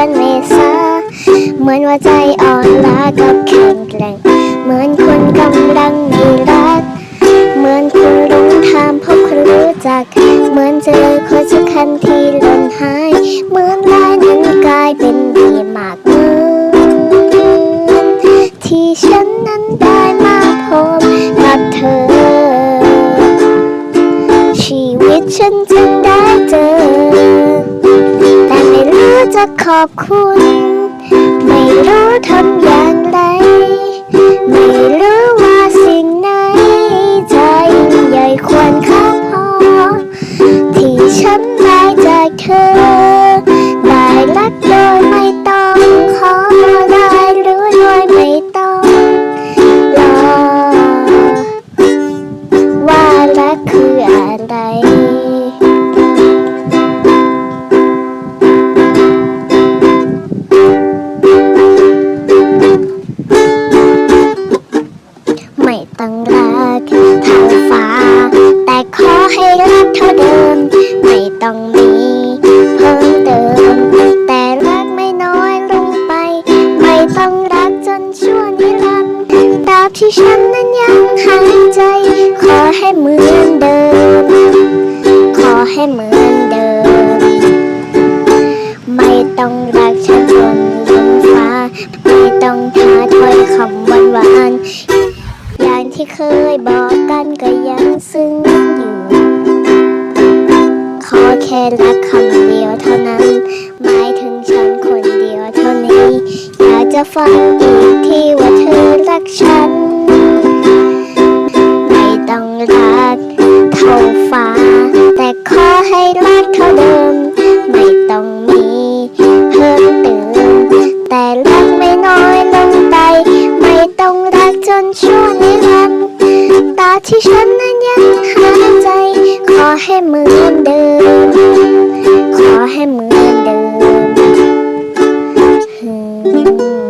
อนเมษาเหมือนว่าใจอ่อนล้ากับแข็งแกร่ง เหมือนคนกำลังมีรัก เหมือนคุณลุงถามพบคนรู้จัก เหมือนเจอคนสำคัญที่หล่นหาย เหมือนลายนั้นกลายเป็นดีมากเหมือนที่ฉันนั้นได้มาพบกับเธอ ชีวิตฉันจึงได้เจอ จะขอบคุณ ไม่รู้ทำอย่างไร ไม่รู้ว่าสิ่งไหนจะยิ่งใหญ่ควรค่าพอ ที่ฉัน ต้องรักเท่าฟ้า แต่ขอให้รักเท่าเดิม ไม่ต้องมีเพิ่มเติม แต่รักไม่น้อยลงไป ไม่ต้องรักจนชั่วนิรันดร์ตราบที่ฉันนั้นยังหายใจ ขอให้เหมือน ที่เคยบอกกันก็ยังซึ้งอยู่ ขอแค่รักคำเดียวเท่านั้น หมายถึงฉันคนเดียวเท่านี้ อยากจะฟังอีกที่ว่าเธอรักฉัน ไม่ต้องรักเท่าฟ้า แต่ขอให้รักเท่า ที่ฉันนั้นยังหายใจ ขอให้เหมือนเดิม ขอให้เหมือนเดิม